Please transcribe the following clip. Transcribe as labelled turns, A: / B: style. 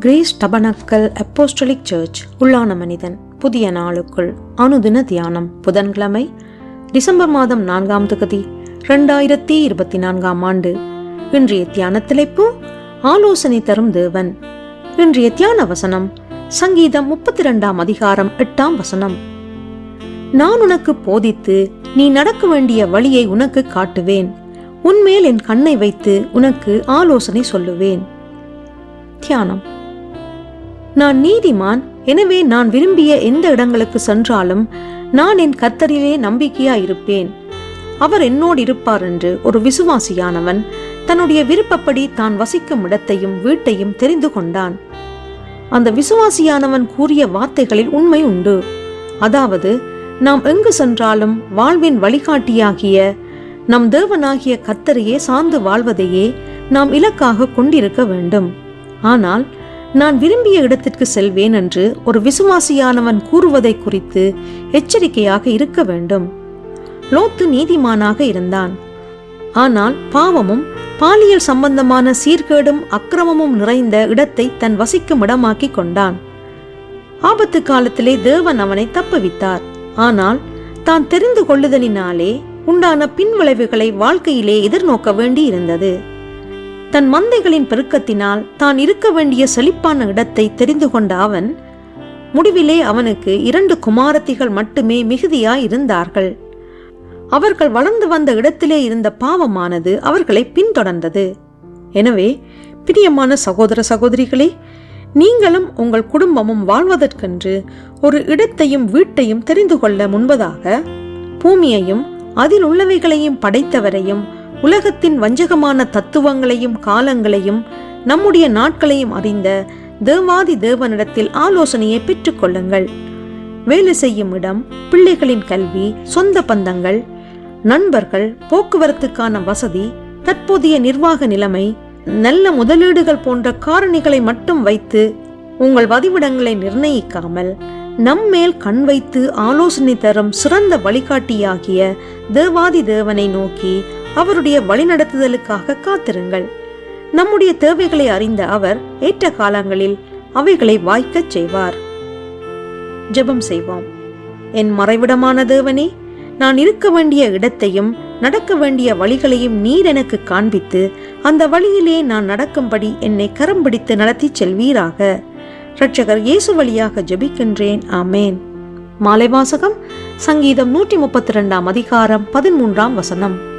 A: Grace tabernacle apostolic search உள்ளான மனிதன் புதிய நாளுக்குள் அனுதின தியானம் புதன்கிழமை டிசம்பர் மாதம் நான்காம் தொகுதி ரெண்டாயிரத்தி இருபத்தி நான்காம் ஆண்டு. இன்றைய தியான தலைப்பு ஆலோசனை தரும் தேவன். இன்றைய தியான வசனம் சங்கீதம் முப்பத்தி ரெண்டாம் அதிகாரம் எட்டாம் வசனம். நான் உனக்கு போதித்து நீ நடக்க வேண்டிய வழியை உனக்கு காட்டுவேன். உன்மேல் என் கண்ணை வைத்து உனக்கு ஆலோசனை சொல்லுவேன். தியானம். நான் நீதிமான். எனவே நான் விரும்பிய எந்த இடங்களுக்கு சென்றாலும் நான் என் கத்தரிலே நம்பிக்கையா இருப்பேன் அவர் என்னோடு இருப்பார் என்று ஒரு விசுவாசியானவன் தன்னுடைய விருப்பப்படி தான் வசிக்கும் இடத்தையும் வீட்டையும் தெரிந்து கொண்டான். அந்த விசுவாசியானவன் கூறிய வார்த்தைகளில் உண்மை உண்டு. அதாவது நாம் எங்கு சென்றாலும் வாழ்வின் வழிகாட்டியாகிய நம் தேவனாகிய கத்தரையே சார்ந்து வாழ்வதையே நாம் இலக்காக கொண்டிருக்க வேண்டும். ஆனால் நான் விரும்பிய இடத்திற்கு செல்வேன் என்று ஒரு விசுவாசியானவன் கூறுவதை குறித்து எச்சரிக்கையாக இருக்க வேண்டும். லோத்து நீதிமானாக இருந்தான். ஆனால் பாவமும் பாலியல் சம்பந்தமான சீர்கேடும் அக்கிரமமும் நிறைந்த இடத்தை தன் வசிக்கும் இடமாக்கி கொண்டான். ஆபத்து காலத்திலே தேவன் அவனை தப்புவித்தார். ஆனால் தான் தெரிந்து கொள்ளுதலினாலே உண்டான பின்விளைவுகளை வாழ்க்கையிலே எதிர்நோக்க வேண்டி இருந்தது தன் மந்தைகளின் பெருக்கத்தினால் தான் இருக்க வேண்டிய செழிப்பான இடத்தை தெரிந்து கொண்ட அவன் முடிவிலே அவனுக்கு இரண்டு குமாரத்திகள் மட்டுமே மிகுதியாய் இருந்தார்கள் அவர்கள் வளர்ந்து வந்த இடத்திலே இருந்த பாவமானது அவர்களை பின்தொடர்ந்தது. எனவே பிரியமான சகோதர சகோதரிகளே நீங்களும் உங்கள் குடும்பமும் வாழ்வதற்கென்று ஒரு இடத்தையும் வீட்டையும் தெரிந்து கொள்ள முன்பதாக பூமியையும் அதில் உள்ளவைகளையும் படைத்தவரையும் உலகத்தின் வஞ்சகமான தத்துவங்களையும் காலங்களையும் நம்முடைய நாட்களையும் அறிந்த தேவாதி தேவனிடத்தில் ஆலோசனையை பெற்றுக்கொள்ளுங்கள் வேலை செய்யும் இடம் பிள்ளைகளின் கல்வி சொந்த பந்தங்கள் நண்பர்கள் போக்குவரத்துக்கான வசதி தற்போதைய நிர்வாக நிலைமை நல்ல முதலீடுகள் போன்ற காரணிகளை மட்டும் வைத்து உங்கள் வதிவிடங்களை நிர்ணயிக்காமல் நம்மேல் கண் வைத்து ஆலோசனை தரும் சிறந்த வழிகாட்டியாகிய தேவாதி தேவனை நோக்கி அவருடைய வழிநடத்துதலுக்காக காத்திருங்கள். நம்முடைய தேவைகளை அறிந்த அவர் ஏற்ற காலங்களில் அவைகளை வாய்க்கச் செய்வார். ஜெபம் செய்வோம். என் மறைவிடமான தேவனே நான் இருக்க வேண்டிய இடத்தையும் நடக்க வேண்டிய வழிகளையும் நீர் எனக்கு காண்பித்து அந்த வழியிலே நான் நடக்கும்படி என்னை கரம் பிடித்து நடத்தி செல்வீராக. இரட்சகர் இயேசு வழியாக ஜெபிக்கின்றேன். ஆமேன். மாலை வாசகம் சங்கீதம் நூற்றி முப்பத்தி ரெண்டாம் அதிகாரம் பதிமூன்றாம் வசனம்.